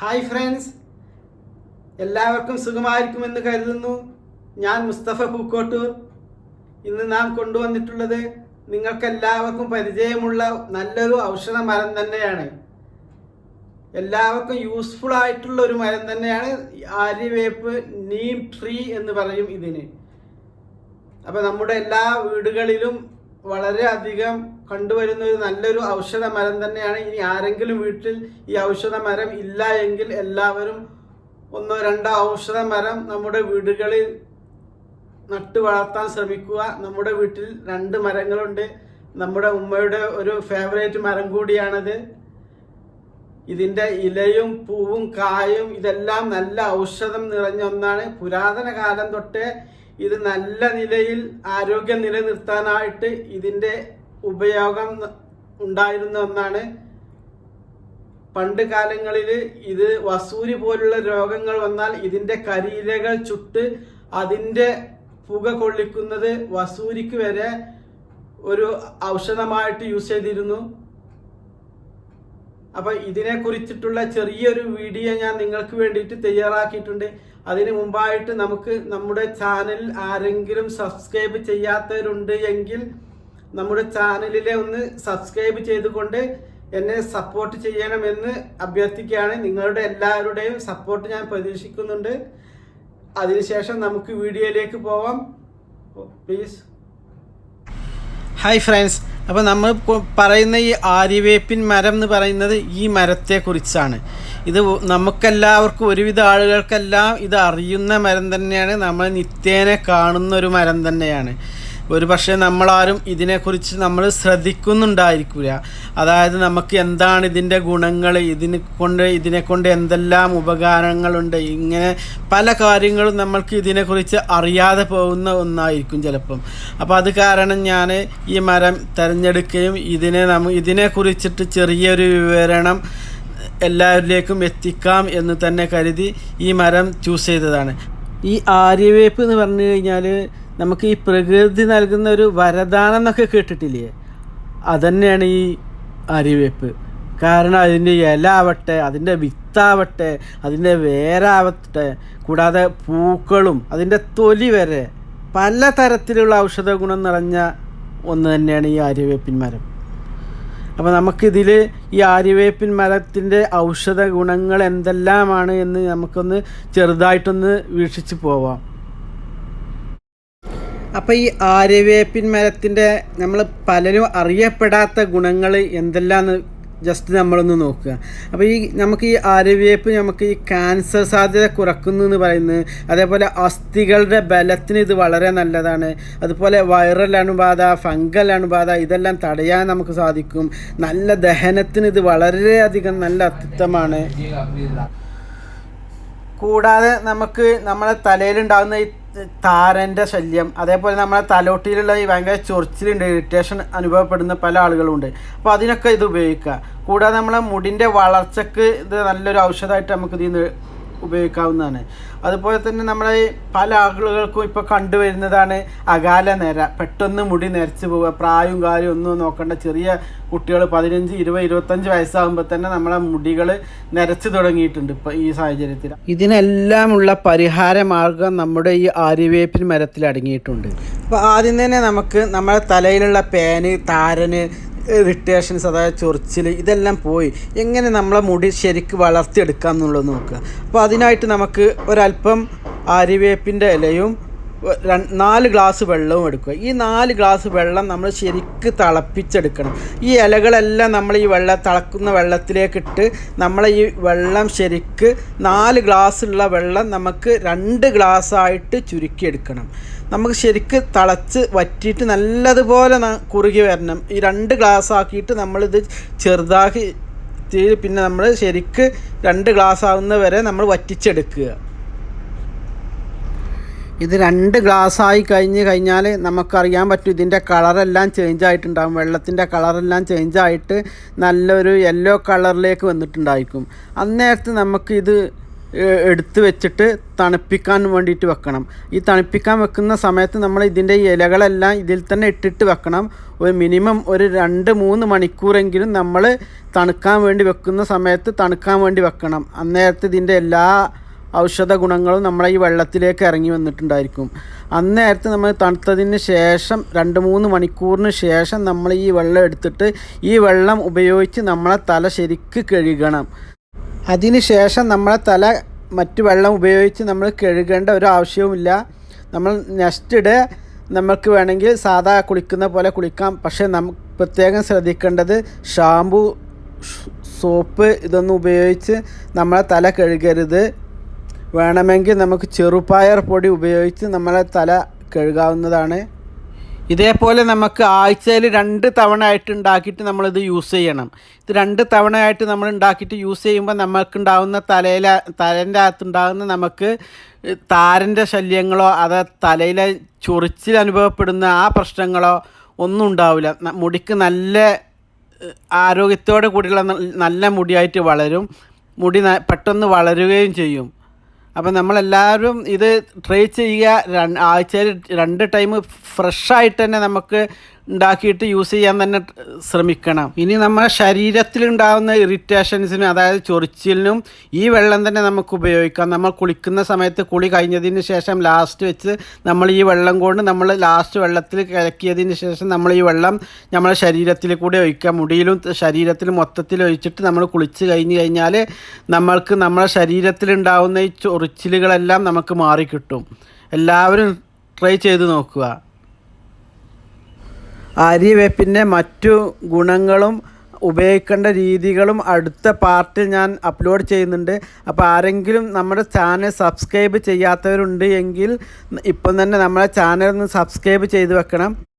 Hi friends എല്ലാവർക്കും സുഖമായിരിക്കുമെന്ന് കരുതുന്നു ഞാൻ മുസ്തഫ പൂക്കോട്ടൂർ. ഇന്ന് നാം കൊണ്ടുവന്നിട്ടുള്ളത് നിങ്ങൾക്കെല്ലാവർക്കും പരിചയമുള്ള നല്ലൊരു ഔഷധ മരം തന്നെയാണ്. എല്ലാവർക്കും യൂസ്ഫുൾ ആയിട്ടുള്ള ഒരു മരം തന്നെയാണ് ആര്യവേപ്പ് നീം ട്രീ എന്ന് പറയും ഇതിന്. അപ്പോൾ നമ്മുടെ എല്ലാ വീടുകളിലും വളരെയധികം കണ്ടുവരുന്ന ഒരു നല്ലൊരു ഔഷധ മരം തന്നെയാണ് ഇനി ആരെങ്കിലും വീട്ടിൽ ഈ ഔഷധ മരം ഇല്ല എങ്കിൽ എല്ലാവരും ഒന്നോ രണ്ടോ ഔഷധ മരം നമ്മുടെ വീടുകളിൽ നട്ടു വളർത്താൻ ശ്രമിക്കുക. നമ്മുടെ വീട്ടിൽ രണ്ട് മരങ്ങളുണ്ട്. നമ്മുടെ ഉമ്മയുടെ ഒരു ഫേവറേറ്റ് മരം കൂടിയാണത്. ഇതിന്റെ ഇലയും പൂവും കായും ഇതെല്ലാം നല്ല ഔഷധം നിറഞ്ഞ ഒന്നാണ്. പുരാതന കാലം തൊട്ടേ ഇത് നല്ല നിലയിൽ ആരോഗ്യം നിലനിർത്താനായിട്ട് ഇതിന്റെ ഉപയോഗം ഉണ്ടായിരുന്ന ഒന്നാണ്. പണ്ട് കാലങ്ങളിൽ ഇത് വസൂരി പോലുള്ള രോഗങ്ങൾ വന്നാൽ ഇതിന്റെ കരിയിലകൾ ചുട്ട് അതിന്റെ പുക കൊള്ളിക്കുന്നത് വസൂരിക്ക് വരെ ഒരു ഔഷധമായിട്ട് യൂസ് ചെയ്തിരുന്നു. അപ്പൊ ഇതിനെ കുറിച്ചിട്ടുള്ള ചെറിയൊരു വീഡിയോ ഞാൻ നിങ്ങൾക്ക് വേണ്ടിയിട്ട് തയ്യാറാക്കിയിട്ടുണ്ട്. അതിന് മുമ്പായിട്ട് നമുക്ക് നമ്മുടെ ചാനൽ ആരെങ്കിലും സബ്സ്ക്രൈബ് ചെയ്യാത്തവരുണ്ട് എങ്കിൽ നമ്മുടെ ചാനലിലെ ഒന്ന് സബ്സ്ക്രൈബ് ചെയ്തുകൊണ്ട് എന്നെ സപ്പോർട്ട് ചെയ്യണമെന്ന് അഭ്യർത്ഥിക്കുകയാണ്. നിങ്ങളുടെ എല്ലാവരുടെയും സപ്പോർട്ട് ഞാൻ പ്രതീക്ഷിക്കുന്നുണ്ട്. അതിനുശേഷം നമുക്ക് വീഡിയോയിലേക്ക് പോവാം. പ്ലീസ് ഹായ് ഫ്രണ്ട്സ് അപ്പോൾ നമ്മൾ പറയുന്ന ഈ ആര്യവേപ്പിൻ മരം എന്ന് പറയുന്നത് ഈ മരത്തെക്കുറിച്ചാണ്. ഇത് നമുക്കെല്ലാവർക്കും ഒരുവിധ ആളുകൾക്കെല്ലാം ഇത് അറിയുന്ന മരം തന്നെയാണ്. നമ്മൾ നിത്യേന കാണുന്ന ഒരു മരം തന്നെയാണ്. ഒരു പക്ഷേ നമ്മളാരും ഇതിനെക്കുറിച്ച് നമ്മൾ ശ്രദ്ധിക്കുന്നുണ്ടായിരിക്കില്ല അതായത് നമുക്ക് എന്താണ് ഇതിന്റെ ഗുണങ്ങൾ ഇതിനെ കൊണ്ട് ഇതിനെ കൊണ്ട് എന്തെല്ലാം ഉപകാരങ്ങളുണ്ട് ഇങ്ങനെ പല കാര്യങ്ങളും നമ്മൾക്ക് ഇതിനെക്കുറിച്ച് അറിയാതെ പോകുന്ന ഒന്നായിരിക്കും ചിലപ്പം. അപ്പോൾ അത് കാരണം ഞാൻ ഈ മരം തിരഞ്ഞെടുക്കുകയും ഇതിനെ നമ്മ ഇതിനെക്കുറിച്ചിട്ട് ചെറിയൊരു വിവരണം എല്ലാവരിലേക്കും എത്തിക്കാം എന്ന് തന്നെ കരുതി ഈ മരം ചൂസ് ചെയ്തതാണ്. ഈ ആര്യവേപ്പ് എന്ന് പറഞ്ഞു കഴിഞ്ഞാൽ നമുക്ക് ഈ പ്രകൃതി നൽകുന്ന ഒരു വരദാനം എന്നൊക്കെ കേട്ടിട്ടില്ലേ? അതന്നെയാണ് ഈ അരിവേപ്പ്. കാരണം അതിന്റെ ഇല ആവട്ടെ അതിന്റെ വിത്താവട്ടെ അതിന്റെ വേരാവട്ടെ കൂടാതെ പൂക്കളും അതിന്റെ തൊലി വരെ പല തരത്തിലുള്ള ഔഷധ ഗുണം നിറഞ്ഞ ഒന്ന് തന്നെയാണ് ഈ ആര്യവേപ്പിൻ മരം. അപ്പോൾ നമുക്കിതിൽ ഈ ആര്യവേപ്പിൻ മരത്തിന്റെ ഔഷധ ഗുണങ്ങൾ എന്തെല്ലാമാണ് എന്ന് നമുക്കൊന്ന് ചെറുതായിട്ടൊന്ന് വീക്ഷിച്ച് പോവാം. അപ്പോൾ ഈ ആര്യവേപ്പിൻ മരത്തിന്റെ നമ്മൾ പലരും അറിയപ്പെടാത്ത ഗുണങ്ങൾ എന്തെല്ലാന്ന് ജസ്റ്റ് നമ്മളൊന്ന് നോക്കുക. അപ്പോൾ ഈ നമുക്ക് ഈ ആര്യവേപ്പ് നമുക്ക് ഈ ക്യാൻസർ സാധ്യത കുറക്കുന്നു എന്ന് പറയുന്നത് അതേപോലെ അസ്ഥികളുടെ ബലത്തിന് ഇത് വളരെ നല്ലതാണ്. അതുപോലെ വൈറൽ അണുബാധ ഫംഗൽ അണുബാധ ഇതെല്ലാം തടയാൻ നമുക്ക് സാധിക്കും. നല്ല ദഹനത്തിന് ഇത് വളരെയധികം നല്ല അത്യുത്തമാണ്. കൂടാതെ നമുക്ക് നമ്മുടെ തലയിലുണ്ടാകുന്ന ഈ താരന്റെ ശല്യം. അതേപോലെ നമ്മുടെ തലോട്ടിയിലുള്ള ഈ ഭയങ്കര ചൊറിച്ചിലുണ്ട് ഇറിറ്റേഷൻ അനുഭവപ്പെടുന്ന പല ആളുകളുണ്ട് അപ്പോൾ അതിനൊക്കെ ഇത് ഉപയോഗിക്കുക. കൂടാതെ നമ്മളെ മുടിന്റെ വളർച്ചക്ക് ഇത് നല്ലൊരു ഔഷധമായിട്ട് നമുക്ക് ഇതിൽ നിന്ന് ഉപയോഗിക്കാവുന്നതാണ്. അതുപോലെ തന്നെ നമ്മളെ പല ആളുകൾക്കും ഇപ്പോൾ കണ്ടുവരുന്നതാണ് അകാല നിര. പെട്ടെന്ന് മുടി നരച്ചു പോവുക പ്രായവും കാര്യവും ഒന്നും നോക്കേണ്ട. ചെറിയ കുട്ടികൾ പതിനഞ്ച് ഇരുപത് ഇരുപത്തഞ്ച് വയസ്സാകുമ്പോൾ തന്നെ നമ്മളെ മുടികൾ നിരച്ച് തുടങ്ങിയിട്ടുണ്ട് ഇപ്പോൾ ഈ സാഹചര്യത്തിൽ. ഇതിനെല്ലാമുള്ള പരിഹാര മാർഗം നമ്മുടെ ഈ ആര്യവേപ്പിൻ മരത്തിൽ അടങ്ങിയിട്ടുണ്ട്. അപ്പോൾ ആദ്യം തന്നെ നമുക്ക് നമ്മുടെ തലയിലുള്ള പേന് താരന് ഇറിറ്റേഷൻസ് അതായത് ചൊറിച്ചിൽ ഇതെല്ലാം പോയി. എങ്ങനെ നമ്മളെ മുടി ശരിക്ക് വളർത്തിയെടുക്കാം എന്നുള്ളത് നോക്കുക. അപ്പോൾ അതിനായിട്ട് നമുക്ക് ഒരല്പം ആര്യവേപ്പിന്റെ ഇലയും നാല് ഗ്ലാസ് വെള്ളവും എടുക്കുക. ഈ നാല് ഗ്ലാസ് വെള്ളം നമ്മൾ ശരിക്ക് തിളപ്പിച്ചെടുക്കണം. ഈ ഇലകളെല്ലാം നമ്മൾ ഈ വെള്ളം തിളക്കുന്ന വെള്ളത്തിലേക്കിട്ട് നമ്മൾ ഈ വെള്ളം ശരിക്ക് നാല് ഗ്ലാസ് ഉള്ള വെള്ളം നമുക്ക് രണ്ട് ഗ്ലാസ്സായിട്ട് ചുരുക്കിയെടുക്കണം. നമുക്ക് ശരിക്ക് തിളച്ച് വറ്റിയിട്ട് നല്ലതുപോലെ കുറുകി വരണം. ഈ രണ്ട് ഗ്ലാസ് ആക്കിയിട്ട് നമ്മളിത് ചെറുതാക്കി പിന്നെ നമ്മൾ ശരിക്ക് രണ്ട് ഗ്ലാസ് ആവുന്ന വരെ നമ്മൾ വറ്റിച്ചെടുക്കുക. ഇത് രണ്ട് ഗ്ലാസ്സായി കഴിഞ്ഞ് കഴിഞ്ഞാൽ നമുക്കറിയാൻ പറ്റും ഇതിന്റെ കളറെല്ലാം ചേഞ്ച് ആയിട്ടുണ്ടാകും വെള്ളത്തിന്റെ കളറെല്ലാം ചേഞ്ച് ആയിട്ട് നല്ലൊരു യെല്ലോ കളറിലേക്ക് വന്നിട്ടുണ്ടായിരിക്കും. അന്നേരത്ത് നമുക്കിത് ഏഹ്, എടുത്ത് വെച്ചിട്ട് തണുപ്പിക്കാൻ വേണ്ടിയിട്ട് വെക്കണം. ഈ തണുപ്പിക്കാൻ വെക്കുന്ന സമയത്ത് നമ്മൾ ഇതിന്റെ ഇലകളെല്ലാം ഇതിൽ തന്നെ ഇട്ടിട്ട് വെക്കണം. ഒരു മിനിമം ഒരു രണ്ട് മൂന്ന് മണിക്കൂറെങ്കിലും നമ്മൾ തണുക്കാൻ വേണ്ടി വെക്കുന്ന സമയത്ത് തണുക്കാൻ വേണ്ടി വെക്കണം. അന്നേരത്ത് ഇതിന്റെ എല്ലാ ഔഷധ ഗുണങ്ങളും നമ്മളെ ഈ വെള്ളത്തിലേക്ക് ഇറങ്ങി വന്നിട്ടുണ്ടായിരിക്കും. അന്നേരത്ത് നമ്മൾ തണുത്തതിന് ശേഷം രണ്ട് മൂന്ന് മണിക്കൂറിന് ശേഷം നമ്മൾ ഈ വെള്ളം എടുത്തിട്ട് ഈ വെള്ളം ഉപയോഗിച്ച് നമ്മളെ തല ശരിക്ക് കഴുകണം. അതിന് ശേഷം നമ്മളെ തല മറ്റു വെള്ളം ഉപയോഗിച്ച് നമ്മൾ കഴുകേണ്ട ഒരു ആവശ്യവുമില്ല. നമ്മൾ നെക്സ്റ്റ് ഡേ നമുക്ക് വേണമെങ്കിൽ സാധാ കുളിക്കുന്ന പോലെ കുളിക്കാം. പക്ഷേ നമുക്ക് പ്രത്യേകം ശ്രദ്ധിക്കേണ്ടത് ഷാമ്പു സോപ്പ് ഇതൊന്നും ഉപയോഗിച്ച് നമ്മളെ തല കഴുകരുത്. വേണമെങ്കിൽ നമുക്ക് ചെറുപയർ പൊടി ഉപയോഗിച്ച് നമ്മളെ തല കഴുകാവുന്നതാണ്. ഇതേപോലെ നമുക്ക് ആഴ്ചയിൽ രണ്ട് തവണ ആയിട്ട് ഉണ്ടാക്കിയിട്ട് നമ്മളിത് യൂസ് ചെയ്യണം. ഇത് രണ്ട് തവണ ആയിട്ട് നമ്മൾ ഉണ്ടാക്കിയിട്ട് യൂസ് ചെയ്യുമ്പോൾ നമുക്കുണ്ടാവുന്ന തലയില തലേന്റെ അകത്തുണ്ടാകുന്ന നമുക്ക് താരന്റെ ശല്യങ്ങളോ അത് തലയിലെ ചൊറിച്ചിൽ അനുഭവപ്പെടുന്ന ആ പ്രശ്നങ്ങളോ ഒന്നും ഉണ്ടാവില്ല. മുടിക്ക് നല്ല ആരോഗ്യത്തോടെ കൂടിയുള്ള നല്ല മുടിയായിട്ട് വളരും. മുടി പെട്ടെന്ന് വളരുകയും ചെയ്യും. അപ്പം നമ്മളെല്ലാവരും ഇത് ട്രൈ ചെയ്യുക ആഴ്ചയിൽ രണ്ട് ടൈം ഫ്രഷായിട്ട് തന്നെ നമുക്ക് ഉണ്ടാക്കിയിട്ട് യൂസ് ചെയ്യാൻ തന്നെ ശ്രമിക്കണം. ഇനി നമ്മുടെ ശരീരത്തിലുണ്ടാകുന്ന ഇറിറ്റേഷൻസിനും അതായത് ചൊറിച്ചിലിനും ഈ വെള്ളം തന്നെ നമുക്ക് ഉപയോഗിക്കാം. നമ്മൾ കുളിക്കുന്ന സമയത്ത് കുളി കഴിഞ്ഞതിന് ശേഷം ലാസ്റ്റ് വെച്ച് നമ്മൾ ഈ വെള്ളം കൊണ്ട് നമ്മൾ ലാസ്റ്റ് വെള്ളത്തിൽ കലക്കിയതിന് ശേഷം നമ്മൾ ഈ വെള്ളം നമ്മുടെ ശരീരത്തിൽ കൂടി ഒഴിക്കാം. മുടിയിലും ശരീരത്തിലും മൊത്തത്തിൽ ഒഴിച്ചിട്ട് നമ്മൾ കുളിച്ച് കഴിഞ്ഞ് കഴിഞ്ഞാൽ നമ്മൾക്ക് നമ്മുടെ ശരീരത്തിൽ ഉണ്ടാകുന്ന ഈ ചൊറിച്ചിലുകളെല്ലാം നമുക്ക് മാറിക്കിട്ടും. എല്ലാവരും ട്രൈ ചെയ്ത് നോക്കുക. ആര്യവേപ്പിന്റെ മറ്റു ഗുണങ്ങളും ഉപയോഗിക്കേണ്ട രീതികളും അടുത്ത പാർട്ടിൽ ഞാൻ അപ്ലോഡ് ചെയ്യുന്നുണ്ട്. അപ്പോൾ ആരെങ്കിലും നമ്മുടെ ചാനൽ സബ്സ്ക്രൈബ് ചെയ്യാത്തവരുണ്ട് എങ്കിൽ ഇപ്പം തന്നെ നമ്മളെ ചാനൽ ഒന്ന് സബ്സ്ക്രൈബ് ചെയ്ത് വെക്കണം.